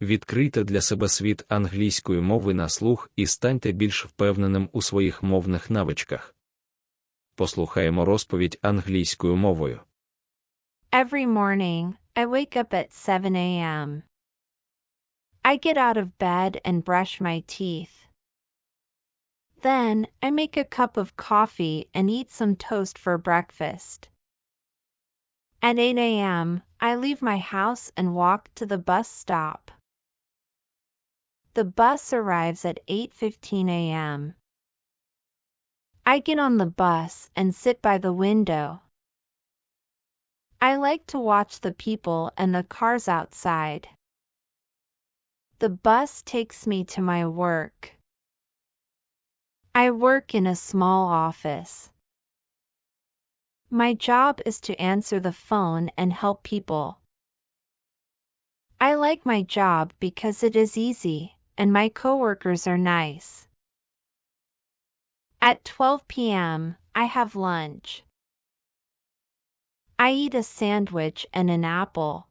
Відкрийте для себе світ англійської мови на слух і станьте більш впевненим у своїх мовних навичках. Послухаємо розповідь англійською мовою. Every morning, I wake up at 7 a.m. I get out of bed and brush my teeth. Then, I make a cup of coffee and eat some toast for breakfast. At 8 a.m., I leave my house and walk to the bus stop. The bus arrives at 8:15 a.m. I get on the bus and sit by the window. I like to watch the people and the cars outside. The bus takes me to my work. I work in a small office. My job is to answer the phone and help people. I like my job because it is easy, and my coworkers are nice. At 12 p.m., I have lunch. I eat a sandwich and an apple.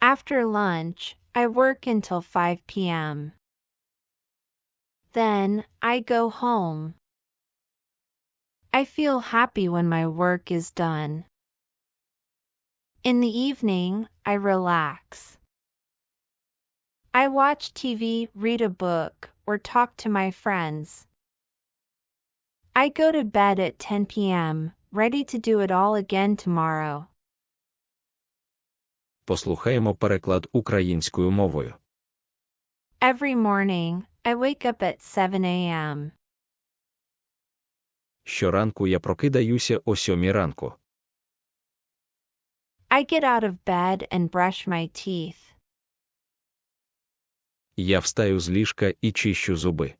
After lunch, I work until 5 p.m. Then, I go home. I feel happy when my work is done. In the evening, I relax. I watch TV, read a book, or talk to my friends. I go to bed at 10 p.m., ready to do it all again tomorrow. Послухаємо переклад українською мовою. Every morning, I wake up at 7 a.m. Щоранку я прокидаюся о сьомій ранку. I get out of bed and brush my teeth. Я встаю з ліжка і чищу зуби.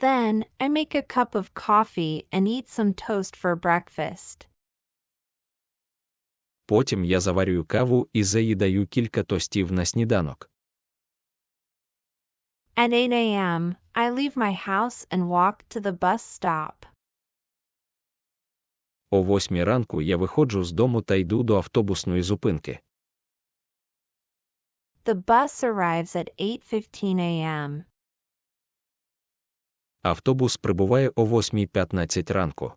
Then, I make a cup of coffee and eat some toast for breakfast. Потім я заварюю каву і заїдаю кілька тостів на сніданок. At 8 a.m., I leave my house and walk to the bus stop. О восьмій ранку я виходжу з дому та йду до автобусної зупинки. The bus arrives at 8:15 a.m. Автобус прибуває о 8.15 ранку.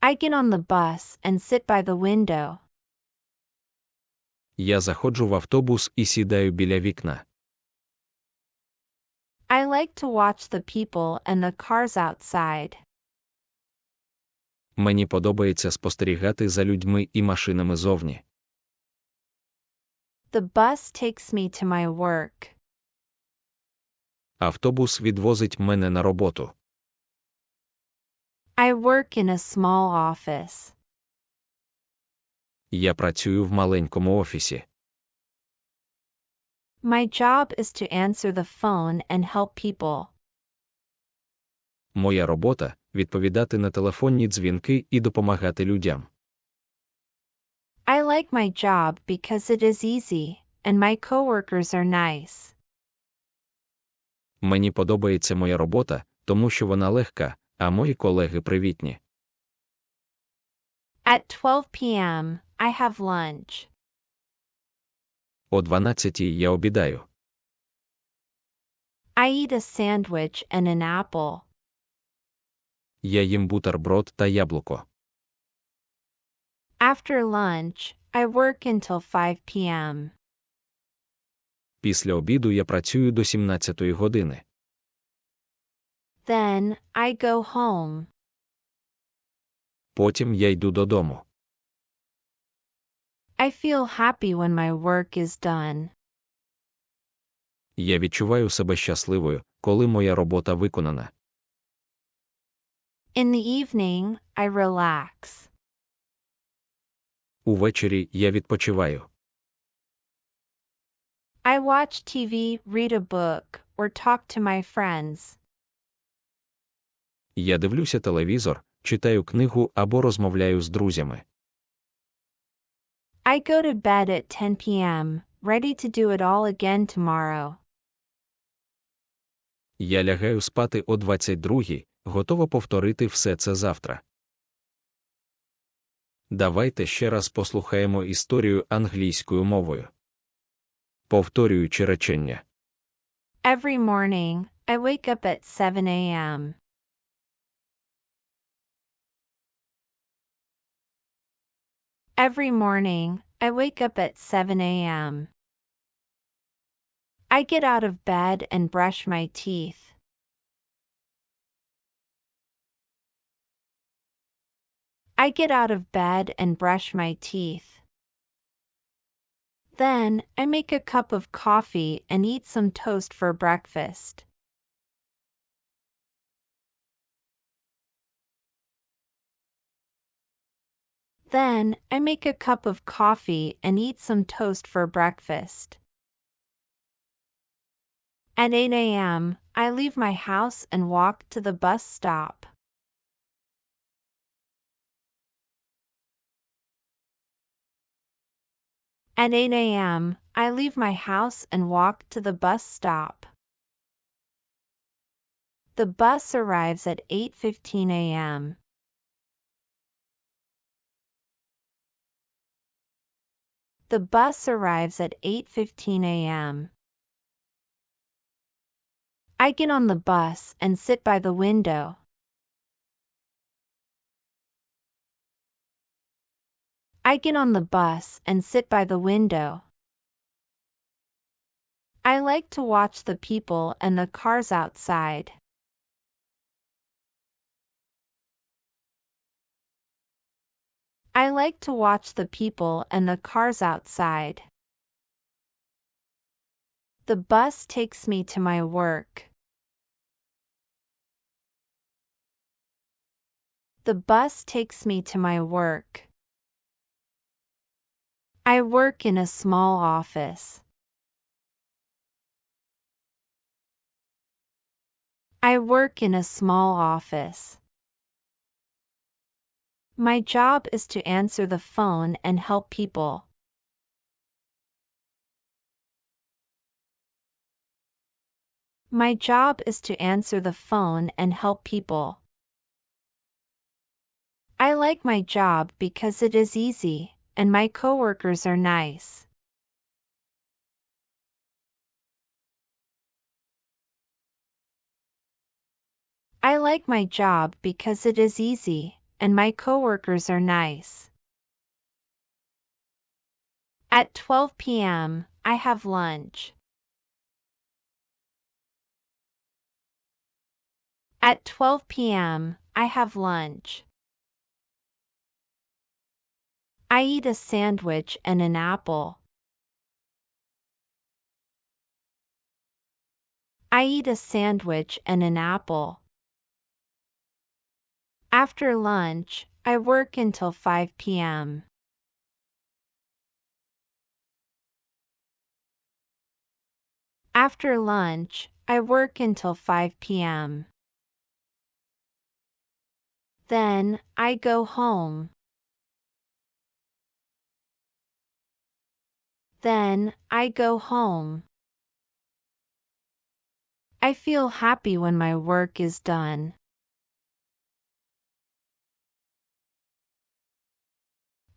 I get on the bus and sit by the window. Я заходжу в автобус і сідаю біля вікна. I like to watch the people and the cars outside. Мені подобається спостерігати за людьми і машинами зовні. The bus takes me to my work. Автобус відвозить мене на роботу. I work in a small office. Я працюю в маленькому офісі. My job is to answer the phone and help people. Моя робота відповідати на телефонні дзвінки і допомагати людям. I like my job because it is easy, and my coworkers are nice. Мені подобається моя робота, тому що вона легка, а мої колеги привітні. At 12 p.m., I have lunch. О 12 я обідаю. I eat a sandwich and an apple. Я їм бутерброд та яблуко. After lunch, I work until 5 p.m. Після обіду я працюю до 17 години. Then, I go home. Потім я йду додому. I feel happy when my work is done. Я відчуваю себе щасливою, коли моя робота виконана. In the evening, I relax. Увечері я відпочиваю. I watch TV, read a book, or talk to my friends. Я дивлюся телевізор, читаю книгу або розмовляю з друзями. I go to bed at 10 p.m., ready to do it all again tomorrow. Я лягаю спати о 22-й, готова повторити все це завтра. Давайте ще раз послухаємо історію англійською мовою. Повторюючи речення. Every morning, I wake up at 7 a.m. Every morning, I wake up at 7 a.m. I get out of bed and brush my teeth. I get out of bed and brush my teeth. Then, I make a cup of coffee and eat some toast for breakfast. Then, I make a cup of coffee and eat some toast for breakfast. At 8 a.m., I leave my house and walk to the bus stop. At 8 a.m., I leave my house and walk to the bus stop. The bus arrives at 8:15 a.m. The bus arrives at 8:15 a.m. I get on the bus and sit by the window. I get on the bus and sit by the window. I like to watch the people and the cars outside. I like to watch the people and the cars outside. The bus takes me to my work. The bus takes me to my work. I work in a small office. I work in a small office. My job is to answer the phone and help people. My job is to answer the phone and help people. I like my job because it is easy, and my coworkers are nice. I like my job because it is easy, and my coworkers are nice. At 12 p.m., I have lunch. At 12 p.m., I have lunch. I eat a sandwich and an apple. I eat a sandwich and an apple. After lunch, I work until 5 p.m. After lunch, I work until 5 p.m. Then, I go home. Then, I go home. I feel happy when my work is done.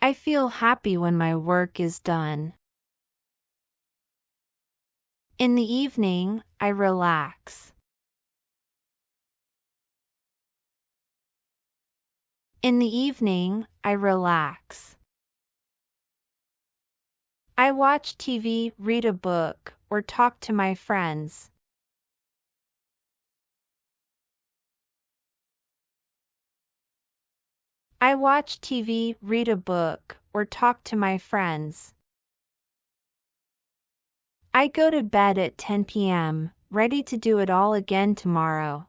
I feel happy when my work is done. In the evening, I relax. In the evening, I relax. I watch TV, read a book, or talk to my friends. I watch TV, read a book, or talk to my friends. I go to bed at 10 p.m., ready to do it all again tomorrow.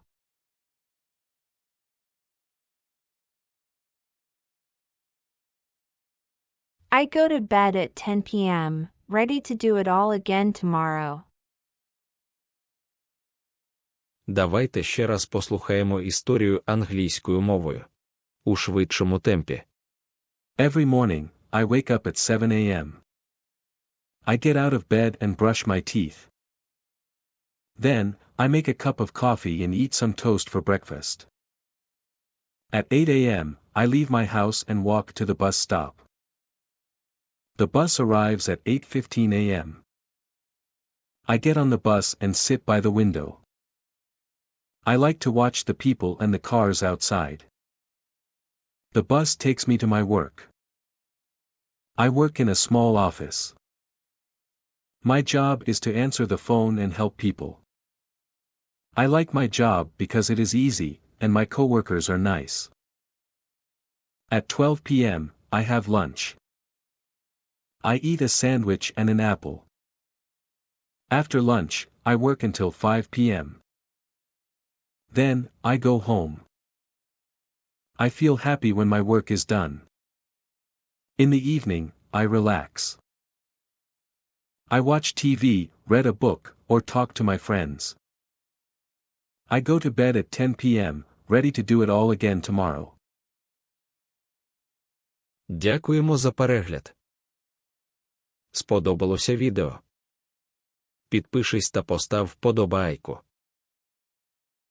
I go to bed at 10 p.m., ready to do it all again tomorrow. Давайте ще раз послухаємо історію англійською мовою. У швидшому темпі. Every morning, I wake up at 7 a.m. I get out of bed and brush my teeth. Then, I make a cup of coffee and eat some toast for breakfast. At 8 a.m., I leave my house and walk to the bus stop. The bus arrives at 8:15 a.m. I get on the bus and sit by the window. I like to watch the people and the cars outside. The bus takes me to my work. I work in a small office. My job is to answer the phone and help people. I like my job because it is easy, and my coworkers are nice. At 12 p.m., I have lunch. I eat a sandwich and an apple. After lunch, I work until 5 p.m. Then, I go home. I feel happy when my work is done. In the evening, I relax. I watch TV, read a book, or talk to my friends. I go to bed at 10 p.m., ready to do it all again tomorrow. Дякуємо за перегляд. Сподобалося відео? Підпишись та постав вподобайку.